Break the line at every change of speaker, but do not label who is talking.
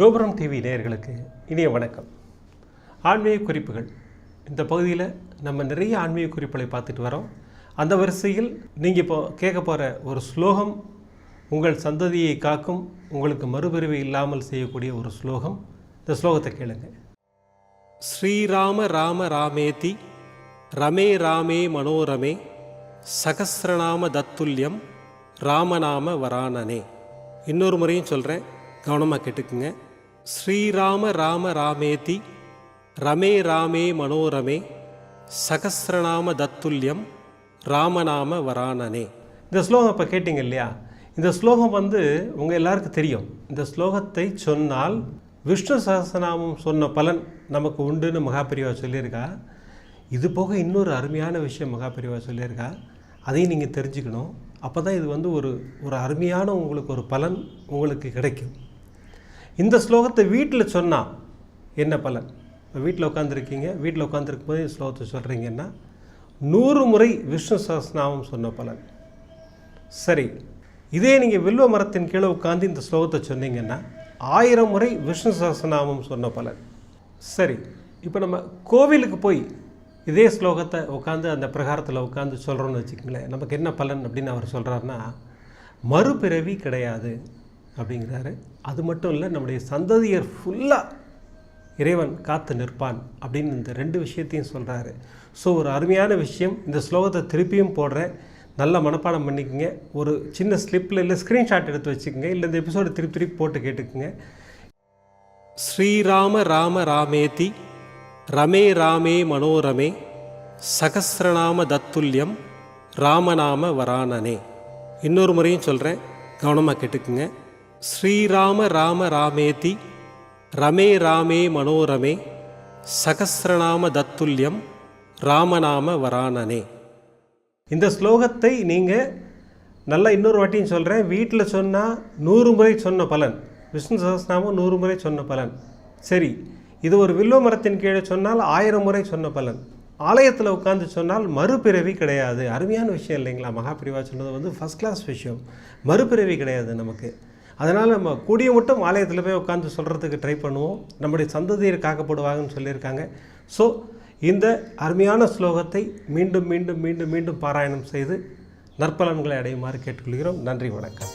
கோபுரம் டிவி நேயர்களுக்கு இனிய வணக்கம். ஆன்மீக குறிப்புகள். இந்த பகுதியில் நம்ம நிறைய ஆன்மீக குறிப்புகளை பார்த்துட்டு வரோம். அந்த வரிசையில் நீங்கள் இப்போ கேட்க போகிற ஒரு ஸ்லோகம் உங்கள் சந்ததியை காக்கும் உங்களுக்கு மறுபிரிவு இல்லாமல் செய்யக்கூடிய ஒரு ஸ்லோகம். இந்த ஸ்லோகத்தை கேளுங்க. ஸ்ரீராம ராம ராமேதி ரமே ராமே மனோரமே சகசிரநாம தத்துல்யம் ராமநாம வரானனே. இன்னொரு முறையும் சொல்கிறேன் கவனமாக கேட்டுக்குங்க. ஸ்ரீராம ராம ராமேதி ரமே ராமே மனோரமே சகசிரநாம தத்துல்யம் ராமநாம வரானனே. இந்த ஸ்லோகம் இப்போ கேட்டிங்க இல்லையா? இந்த ஸ்லோகம் வந்து உங்கள் எல்லாருக்கும் தெரியும். இந்த ஸ்லோகத்தை சொன்னால் விஷ்ணு சகசிரநாமம் சொன்ன பலன் நமக்கு உண்டுன்னு மகாபிரிவா சொல்லியிருக்கா? இது போக இன்னொரு அருமையான விஷயம் மகாபிரிவா சொல்லியிருக்கா? அதையும் நீங்கள் தெரிஞ்சுக்கணும். அப்போ தான் இது வந்து ஒரு ஒரு அருமையான உங்களுக்கு ஒரு பலன் உங்களுக்கு கிடைக்கும். இந்த ஸ்லோகத்தை வீட்டில் சொன்னால் என்ன பலன்? இப்போ வீட்டில் உட்காந்துருக்கீங்க வீட்டில் உட்காந்துருக்கும் போது இந்த ஸ்லோகத்தை சொல்கிறீங்கன்னா நூறு முறை விஷ்ணு சஹஸ்நாமம் சொன்ன பலன். சரி இதே நீங்கள் வில்வ மரத்தின் கீழே உட்காந்து இந்த ஸ்லோகத்தை சொன்னீங்கன்னா ஆயிரம் முறை விஷ்ணு சஹஸ்நாமம் சொன்ன பலன். சரி இப்போ நம்ம கோவிலுக்கு போய் இதே ஸ்லோகத்தை உட்காந்து அந்த பிரகாரத்தில் உட்காந்து சொல்கிறோன்னு வச்சுக்கோங்களேன் நமக்கு என்ன பலன் அப்படின்னு அவர் சொல்கிறாருன்னா மறுபிறவி கிடையாது. அப்படிங்கிறாரு. அது மட்டும் இல்லை நம்முடைய சந்ததியர் ஃபுல்லாக இறைவன் காத்து நிற்பான் அப்படின்னு இந்த ரெண்டு விஷயத்தையும் சொல்கிறாரு ஸோ ஒரு அருமையான விஷயம். இந்த ஸ்லோகத்தை திருப்பியும் போடுறேன். நல்ல மனப்பாடம் பண்ணிக்கோங்க. ஒரு சின்ன ஸ்லிப்பில் இல்லை ஸ்க்ரீன்ஷாட் எடுத்து வச்சுக்கோங்க. இல்லை இந்த எபிசோடு திருப்பி திருப்பி போட்டு கேட்டுக்குங்க. ஸ்ரீராம ராம ராமேதி ரமே ராமே மனோரமே சகசிரநாம தத்துல்யம் ராமநாம வரானனே. இன்னொரு முறையும் சொல்கிறேன் கவனமாக கேட்டுக்குங்க. ஸ்ரீராம ராம ராமேதி ரமே ராமே மனோரமே சகசிரநாம தத்துல்யம் ராமநாம வரானனே. இந்த ஸ்லோகத்தை நீங்கள் நல்லா இன்னொரு வாட்டியும் சொல்கிறேன் வீட்டில் சொன்னால் நூறு முறை சொன்ன பலன். விஷ்ணு சகஸ்நாமம் நூறு முறை சொன்ன பலன். சரி இது ஒரு வில்வ மரத்தின் கீழே சொன்னால் ஆயிரம் முறை சொன்ன பலன். ஆலயத்தில் உட்காந்து சொன்னால் மறுபிறவி கிடையாது. அருமையான விஷயம் இல்லைங்களா? மகாபிரிவா சொன்னது வந்து ஃபஸ்ட் கிளாஸ் விஷயம். மறுபிறவி கிடையாது நமக்கு. அதனால் நம்ம கூடிய மட்டும் ஆலயத்தில் போய் உட்காந்து சொல்கிறதுக்கு ட்ரை பண்ணுவோம். நம்முடைய சந்ததியர் காக்கப்படுவாங்கன்னு சொல்லியிருக்காங்க. ஸோ இந்த அருமையான ஸ்லோகத்தை மீண்டும் மீண்டும் மீண்டும் மீண்டும் பாராயணம் செய்து நற்பலன்களை அடையுமாறு கேட்டுக்கொள்கிறோம். நன்றி வணக்கம்.